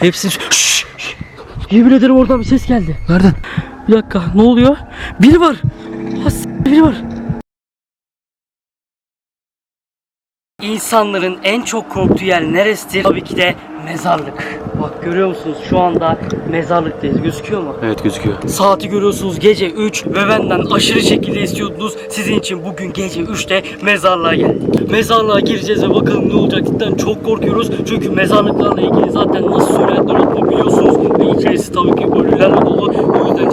Hepsi... Şşş. Yemin ederim oradan bir ses geldi. Nereden? Bir dakika ne oluyor? Biri var. Has biri var. İnsanların en çok korktuğu yer neresidir? Tabii ki de mezarlık. Bak görüyor musunuz şu anda mezarlıktayız. Gözüküyor mu? Evet gözüküyor. Saati görüyorsunuz gece 3 ve benden aşırı şekilde istiyordunuz. Sizin için bugün gece 3'te mezarlığa geldik. Mezarlığa gireceğiz ve bakalım ne olacak. Cidden çok korkuyoruz. Çünkü mezarlıklarla ilgili zaten nasıl söylentiler olduğunu biliyorsunuz. Ve içerisi tabii ki ölülerle dolu. O yüzden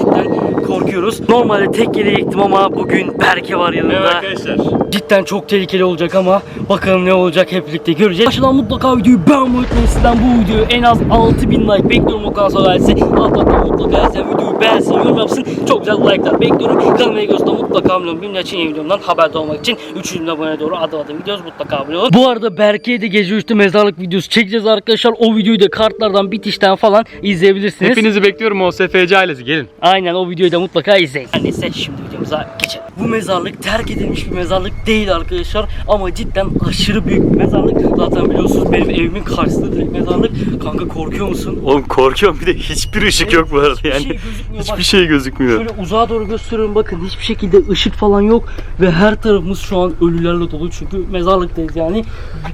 korkuyoruz. Normalde tek gelecektim ama bugün Berke var yanımda. arkadaşlar. Cidden çok tehlikeli olacak ama bakalım ne olacak hep birlikte göreceğiz. Başından mutlaka videoyu beğenmeyi unutmayın. Sizden bu videoyu en az 6000 like bekliyorum o kadar sonra gelsin. Alttan mutlaka yazın videoyu beğensin, yorum yapsın. Çok güzel like'lar bekliyorum. Kanalıma göstereyim mutlaka abone olun. Benimle için yeni videomdan haberdar olmak için 300 bin abone doğru adım adım gidiyoruz. Mutlaka abone olun. Bu arada Berke'ye de gece 3'te mezarlık videosu çekeceğiz arkadaşlar. O videoyu da kartlardan bitişten falan izleyebilirsiniz. Hepinizi bekliyorum OSFC ailesi gelin. Aynen o videoyu da mutlaka izleyin. Her Neyse şimdi videomuza geçelim. Bu mezarlık terk edilmiş bir mezarlık değil arkadaşlar. Ama cidden aşırı büyük bir mezarlık. Zaten biliyorsunuz benim evimin karşısında direkt mezarlık. Kanka korkuyor musun? Oğlum korkuyorum bir de hiçbir ışık yok bu arada Hiçbir yani. şey gözükmüyor. Hiçbir şey gözükmüyor. Şöyle uzağa doğru gösteriyorum bakın hiçbir şekilde ışık falan yok ve her tarafımız şu an ölülerle dolu çünkü mezarlıktayız yani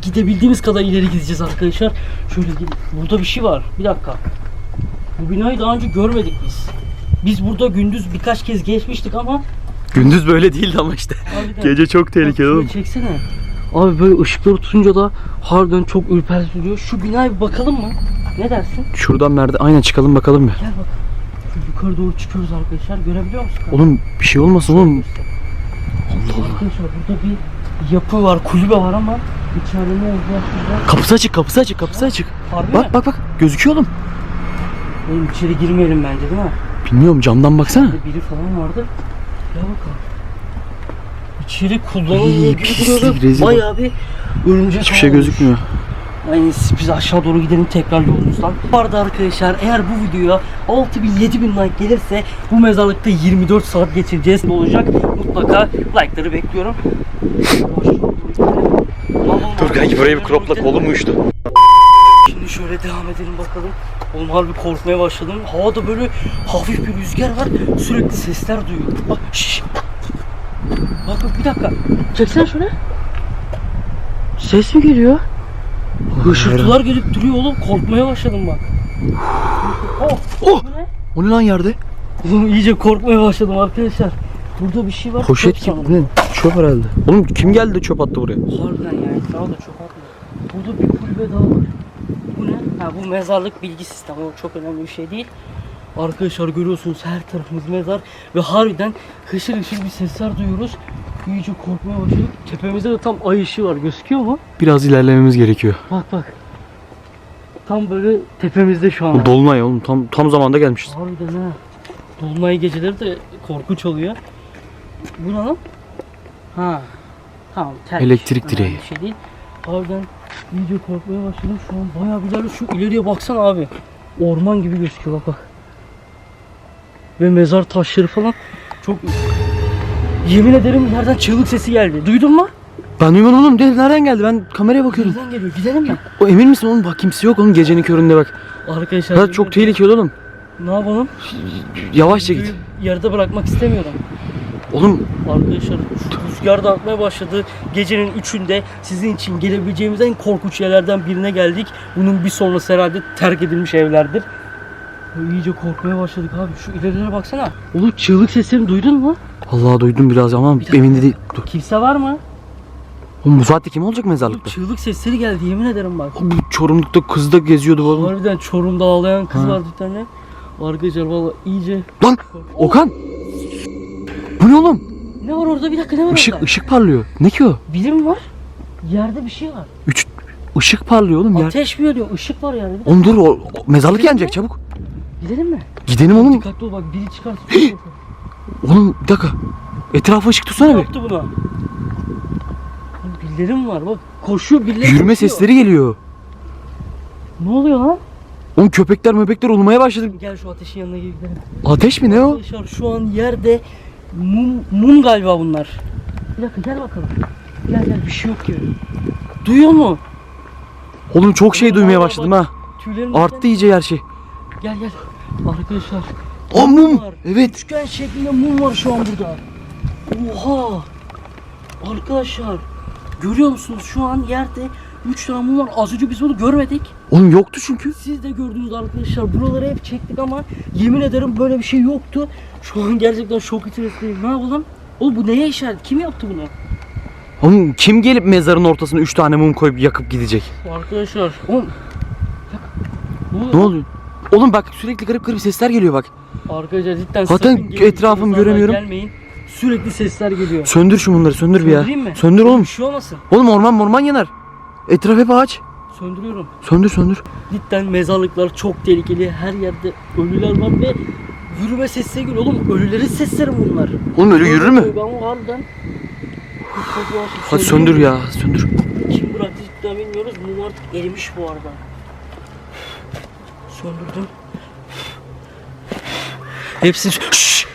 gidebildiğimiz kadar ileri gideceğiz arkadaşlar. Şöyle. Burada bir şey var. Bir dakika. Bu binayı daha önce görmedik biz. Biz burada gündüz birkaç kez geçmiştik ama Gündüz böyle değildi ama işte. harbiden- Gece çok tehlikeli oğlum. Çeksene. Abi böyle ışıkları tutunca da harbiden çok ürpertici oluyor. Şu binaya bir bakalım mı? Ne dersin? Şuradan nerede? Aynen çıkalım bakalım bir. Gel bak. Yukarı doğru çıkıyoruz arkadaşlar. Görebiliyor musun? Oğlum bir şey olmasın oğlum. Arkadaşlar burada bir yapı var, kulübe var ama içeride ne hakkında Kapısı açık kapısı açık kapısı açık. harbi mi? Bak bak bak gözüküyor oğlum. Oğlum içeri girmeyelim bence değil mi? Bilmiyorum camdan baksana. Burada biri falan vardı. Gel bakalım. İçeri kullanılmıyor gibi duruyor. Bayağı bir örümcek Hiçbir şey olmuş. gözükmüyor. Yani biz aşağı doğru gidelim tekrar yolumuzdan. Bu arada arkadaşlar eğer bu videoya 6000 7000 like gelirse bu mezarlıkta 24 saat geçireceğiz. Ne olacak? Mutlaka like'ları bekliyorum. Dur kanki buraya bir cropla kolum uyuştu. Şimdi şöyle devam edelim bakalım. Oğlum harbi korkmaya başladım. Havada böyle hafif bir rüzgar var. Sürekli sesler duyuyorum. Bak şşş. Bak bak bir dakika. Çeksene şöyle. Ses mi geliyor? Hışırtılar gelip duruyor oğlum. Korkmaya başladım bak. Oh. Oh! Bu ne? O ne lan yerde? Oğlum iyice korkmaya başladım arkadaşlar. Burada bir şey var. Poşet Çöp gibi ne? Çöp herhalde. Oğlum kim geldi de çöp attı buraya? Harbiden yani daha da çok atma. Burada bir kulübe daha var. Bu ne? Ha bu mezarlık bilgi sistemi. O çok önemli bir şey değil. Arkadaşlar görüyorsunuz her tarafımız mezar ve harbiden hışır hışır bir sesler duyuyoruz. İyice korkmaya başladık. Tepemizde de tam ay ışığı var. Gözüküyor mu? Biraz ilerlememiz gerekiyor. Bak bak. Tam böyle tepemizde şu an. Bu dolunay oğlum tam tam zamanda gelmişiz. Harbiden ha. Dolunay geceleri de korkunç oluyor. Bu ne lan? Ha. Tamam. tel. Elektrik direği. Bir şey değil. Harbiden iyice korkmaya başladım. Şu an bayağı ileride. Şu ileriye baksana abi. Orman gibi gözüküyor bak bak. Ve mezar taşları falan. Çok... Yemin ederim nereden çığlık sesi geldi. Duydun mu? Ben duymadım oğlum. Değil, nereden geldi? Ben kameraya bakıyordum. Nereden geliyor? Gidelim mi? O emin misin oğlum? Bak kimse yok oğlum gecenin köründe bak. Arkadaşlar. Ha, çok tehlikeli oğlum. Ne yapalım? Yavaşça git. Yarıda bırakmak istemiyorum. Oğlum Arkadaşlar rüzgar da artmaya başladı. Gecenin üçünde sizin için gelebileceğimiz en korkunç yerlerden birine geldik. Bunun bir sonrası herhalde terk edilmiş evlerdir. İyice korkmaya başladık abi. Şu ilerilere baksana. Oğlum çığlık seslerini duydun mu? Allah duydum biraz ama dakika. emin de değil. Dur. Kimse var mı? Oğlum bu saatte kim olacak Oğlum mezarlıkta? çığlık sesleri geldi yemin ederim bak. Bu Çorumlukta kız da geziyordu oğlum. Harbiden Çorum'da ağlayan kız Ha. vardı bir tane. Arkadaşlar valla iyice... Lan Okan. Bu ne oğlum? Ne var orada bir dakika ne var Işık orada? ışık parlıyor. Ne ki o? Bilim var. Yerde bir şey var. Üç ışık parlıyor oğlum. Ateş mi yanıyor? Işık var yani. Bir dakika. Oğlum dur o, o mezarlık Gidelim yanacak mi? çabuk. Gidelim mi? Gidelim oğlum. Dikkatli ol bak biri çıkarsa. Oğlum bir dakika. Etrafa ışık tutsana bir. yaptı buna? Mi var bak koşuyor birileri Yürüme koşuyor. sesleri geliyor. Ne oluyor lan? Oğlum köpekler möpekler olmaya başladı. Gel şu ateşin yanına gel gidelim. Ateş mi ne o? Arkadaşlar şu an yerde mum, mum galiba bunlar. Bir dakika gel bakalım. Gel gel bir şey yok gibi. Duyuyor mu? Oğlum çok şey duymaya başladım ha. Tüylerim Arttı iyice her şey. Gel gel. Arkadaşlar. O mum. var. Evet. Üçgen şeklinde mum var şu an burada. Oha. Arkadaşlar. Görüyor musunuz şu an yerde 3 tane mum var. Az önce biz bunu görmedik. Oğlum yoktu çünkü. Siz de gördünüz arkadaşlar. Buraları hep çektik ama yemin ederim böyle bir şey yoktu. Şu an gerçekten şok içerisindeyim. Ne yapalım? Oğlum bu neye işaret? Kim yaptı bunu? Oğlum kim gelip mezarın ortasına 3 tane mum koyup yakıp gidecek? Arkadaşlar. Oğlum. Ne oluyor? Ne oluyor? Oğlum bak sürekli garip garip sesler geliyor bak. Arkadaşlar cidden Zaten sakın gelin, göremiyorum. Gelmeyin. Sürekli sesler geliyor. Söndür şu mumları söndür bir ya. Söndüreyim mi? Söndür oğlum. Bir şey olmasın. Oğlum orman morman yanar. Etraf hep ağaç. Söndürüyorum. Söndür söndür. Cidden mezarlıklar çok tehlikeli. Her yerde ölüler var ve yürüme sesleri geliyor. Oğlum ölülerin sesleri bunlar. Oğlum öyle yürür mü? Ben harbiden. Hadi söndür ya söndür. Kim bıraktı cidden bilmiyoruz. Mum artık erimiş bu arada. Söndürdüm. Hepsi... Şşş!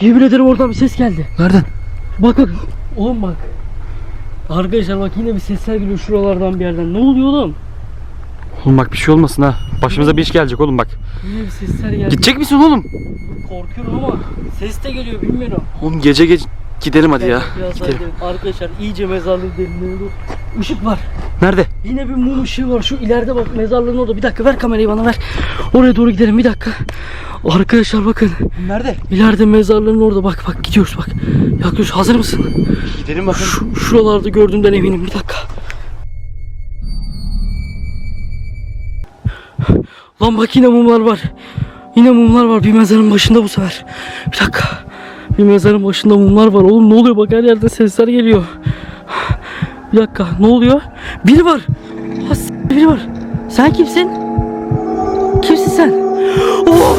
Yemin ederim oradan bir ses geldi. Nereden? Bakın. Oğlum bak. Arkadaşlar bak yine bir sesler geliyor şuralardan bir yerden. Ne oluyor oğlum? Oğlum bak bir şey olmasın ha. Başımıza bir iş gelecek oğlum bak. Yine bir sesler geldi. Gidecek misin oğlum? Korkuyorum ama ses de geliyor bilmiyorum. Oğlum gece gece gidelim hadi ya. Biraz daha Gidelim. gidelim. Arkadaşlar iyice mezarlığı derinliğine Işık var. Nerede? Yine bir mum ışığı var. Şu ileride bak mezarlığın orada. Bir dakika ver kamerayı bana ver. Oraya doğru gidelim bir dakika. Arkadaşlar bakın. Nerede? İleride mezarlığın orada bak bak gidiyoruz bak. Yaklaşıyoruz. Hazır mısın? Gidelim bakalım. Şu, şuralarda gördüğümden eminim. Bir dakika. Lan bak yine mumlar var. Yine mumlar var. Bir mezarın başında bu sefer. Bir dakika. Bir mezarın başında mumlar var. Oğlum ne oluyor? Bak her yerden sesler geliyor. Bir dakika. Ne oluyor? Biri var. Ha, s- biri var. Sen kimsin? Kimsin sen? Oo!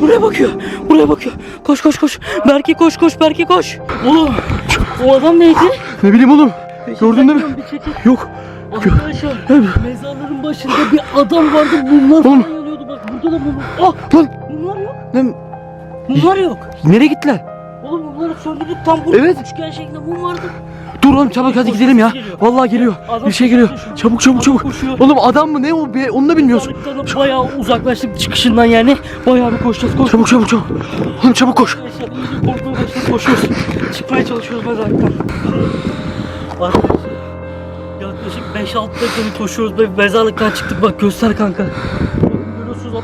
Buraya bakıyor. Buraya bakıyor. Koş koş koş. Berke koş koş. Berke koş. Oğlum. O adam neydi? Ne bileyim oğlum. Gördün değil mi? Yok. Arkadaşlar mezarların başında bir adam vardı mumlar falan yanıyordu bak burada da mum Ah Lan mumlar yok ne, mumlar yok nereye gittiler? Oğlum mumları söndürdük tam burada Evet. üçgen şeklinde mum vardı Dur oğlum çabuk hadi gidelim ya. Vallahi geliyor. Adam Bir şey geliyor. koşuyor. Çabuk çabuk Adam çabuk. koşuyor. Oğlum adam mı ne o be onu da bilmiyorsun. Mezarlıktan bayağı uzaklaştık çıkışından yani bayağı bir koşacağız koş Çabuk çabuk çabuk. Oğlum çabuk koş. Arkadaşlar iyice korkmaya başladık koşuyoruz çıkmaya çalışıyoruz mezarlıktan Arkadaşlar yaklaşık 5-6 dakika koşuyoruz ve mezarlıktan çıktık bak göster kanka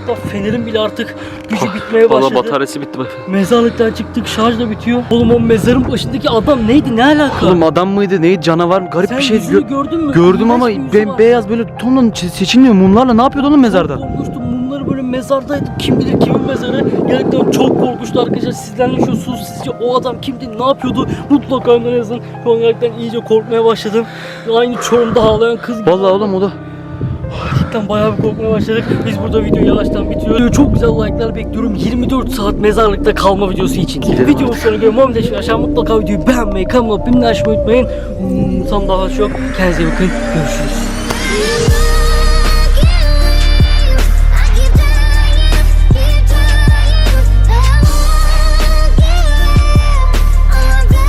hatta fenerin bile artık gücü bitmeye Valla başladı bataryası bitti bak. Mezarlıktan çıktık şarj da bitiyor. Oğlum o mezarın başındaki adam neydi ne alaka? Oğlum adam mıydı neydi canavar mı garip Sen bir şey gö- gördün mü? gördüm ama var. beyaz böyle tonla seçilmiyor mumlarla ne yapıyordu oğlum mezarda? Korkmuştum. Mumları böyle mezardaydı. Kim bilir kimin mezarı. Gerçekten çok korkmuştu arkadaşlar. Sizler ne düşünüyorsunuz? Sizce o adam kimdi? Ne yapıyordu? Mutlaka yorumlara yazın. Şu an gerçekten iyice korkmaya başladım. Aynı Çorum'da ağlayan kız gibi. Vallahi oğlum o da. Cidden bayağı bir korkmaya başladık. Biz burada videoyu yavaştan bitiriyoruz. Çok güzel like'lar bekliyorum. 24 saat mezarlıkta kalma videosu için. Videonun sonuna göre Muhammed Eşin aşağı mutlaka videoyu beğenmeyi, kanalıma abone olmayı unutmayın. Hmm, Tam daha çok. Kendinize bakın. Görüşürüz.